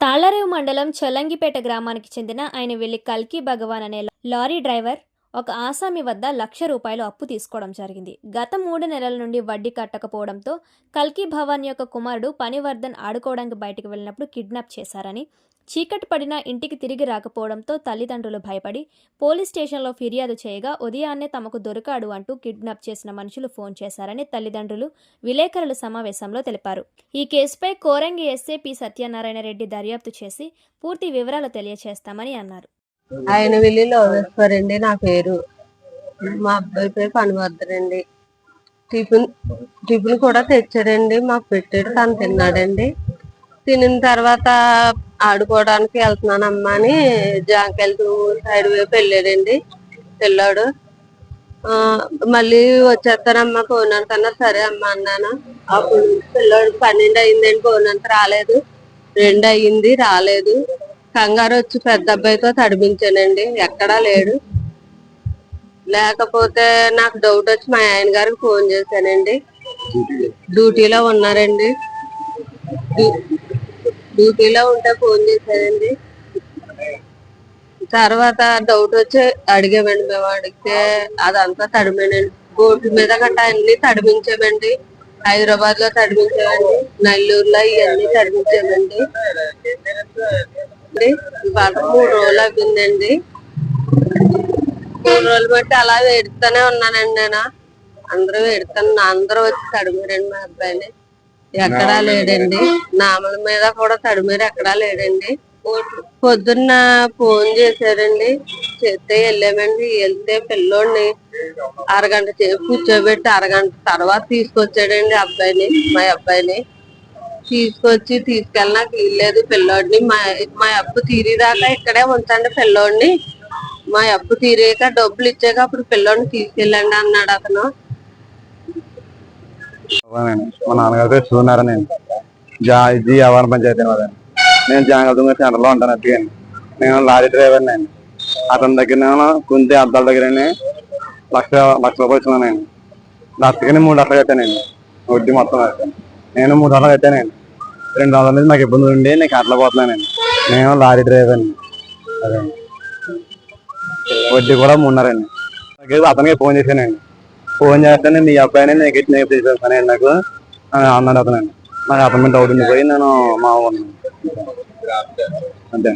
తాళ్ళరేవు మండలం చొల్లంగిపేట గ్రామానికి చెందిన ఆయన వెళ్ళి కల్కి భగవాన్ అనే లారీ డ్రైవర్ ఒక ఆసామి వద్ద లక్ష రూపాయలు అప్పు తీసుకోవడం జరిగింది. గత మూడు నెలల నుండి వడ్డీ కట్టకపోవడంతో కల్కి భవాన్ యొక్క కుమారుడు పనివర్ధన్ ఆడుకోవడానికి బయటకు వెళ్ళినప్పుడు కిడ్నాప్ చేశారని చీకటి పడిన ఇంటికి తిరిగి రాకపోవడంతో తల్లిదండ్రులు భయపడి పోలీస్ స్టేషన్లో ఫిర్యాదు చేయగా ఉదయాన్నే తమకు దొరకాడు అంటూ కిడ్నాప్ చేసిన మనుషులు ఫోన్ చేశారని తల్లిదండ్రులు విలేకరుల సమావేశంలో తెలిపారు. ఈ కేసుపై కోరంగి ఎస్ఏ పి సత్యనారాయణ రెడ్డి దర్యాప్తు చేసి పూర్తి వివరాలు తెలియచేస్తామని అన్నారు. ఆయన వెళ్ళి అండి నా పేరు. మా అబ్బాయి పేరు పనివర్ధనండి టిఫిన్ టిఫిన్ కూడా తెచ్చాడండి. మాకు పెట్టాడు. తను తిన్నాడండి. తినిన తర్వాత ఆడుకోవడానికి వెళ్తున్నానమ్మా అని జాంకెళ్తూ సైడ్ వైపు వెళ్ళాడండి పిల్లాడు. ఆ, మళ్ళీ వచ్చేస్తానమ్మా పోయినంతన్నా సరే అమ్మా అన్నాను. అప్పుడు పిల్లాడు పన్నెండు అయిందండి పోయినంత రాలేదు. రెండు అయ్యింది రాలేదు. కంగారు వచ్చి పెద్ద అబ్బాయితో తడిపించానండి ఎక్కడా లేడు. లేకపోతే నాకు డౌట్ వచ్చి మా ఆయన గారికి ఫోన్ చేశానండి. డ్యూటీలో ఉన్నారండి. డ్యూటీలో ఉంటే ఫోన్ చేశానండి తర్వాత డౌట్ వచ్చి అడిగామండి మేము అడిగితే అదంతా తడిమేనండి. బోర్డు మీద గట్టా అన్ని తడిపించామండి హైదరాబాద్లో తడిపించామండి నెల్లూరులో ఇవన్నీ తడిపించామండి ఇవాళ మూడు రోజులు అవుతుందండి మూడు రోజులు బట్టి అలా వేడుతూనే ఉన్నానండి నేను. అందరూ వేడుతాను అందరూ వచ్చి తడిమారండి మా అబ్బాయిని. ఎక్కడా లేడండి నామల మీద కూడా తడిమారు ఎక్కడా లేడండి పొద్దున్న ఫోన్ చేశారండి. చేస్తే వెళ్ళామండి. వెళ్తే పిల్లోడిని అరగంట కూర్చోబెట్టి అరగంట తర్వాత తీసుకొచ్చాడండి అబ్బాయిని మా అబ్బాయిని. తీసుకొచ్చి తీసుకెళ్ళడానికి వీల్లేదు పిల్లోడిని. మా మా అప్పు తీరేదాకా ఇక్కడే ఉంచండి పిల్లోడిని. మా అప్పు తీరాక డబ్బులు ఇచ్చాక అప్పుడు పిల్లోడిని తీసుకెళ్ళండి అన్నాడు అతను. మా నాన్నగారు పేరు సూర్యనారాయణ అండి జా జీ ఆవార పంచాయతీ వాదండి నేను జాగ్రత్తగా సెంటర్లో ఉంటాను అట్టుగా నేను. లారీ డ్రైవర్ని అండి అతని దగ్గర నేను కుంతి అద్దాల దగ్గర లక్ష లక్ష రూపాయలు ఇస్తున్నానండి లక్షకి మూడు లక్షలు కట్టానండి వడ్డీ మొత్తం నేను మూడు వందలు కట్టానండి రెండు వందల నుంచి నాకు ఇబ్బంది ఉండి నేను అట్లా పోతున్నానండి నేను. లారీ డ్రైవర్ని అదే. వడ్డీ కూడా మూడున్నరండి అతనికి ఫోన్ చేశానండి ఫోన్ చేస్తానే మీ అబ్బాయిని నేను గిట్ నేను అని నాకు అన్నాడు అతనండి నాకు అతని మీద డౌట్ ఉండిపోయి నేను మా ఊరు అంతే.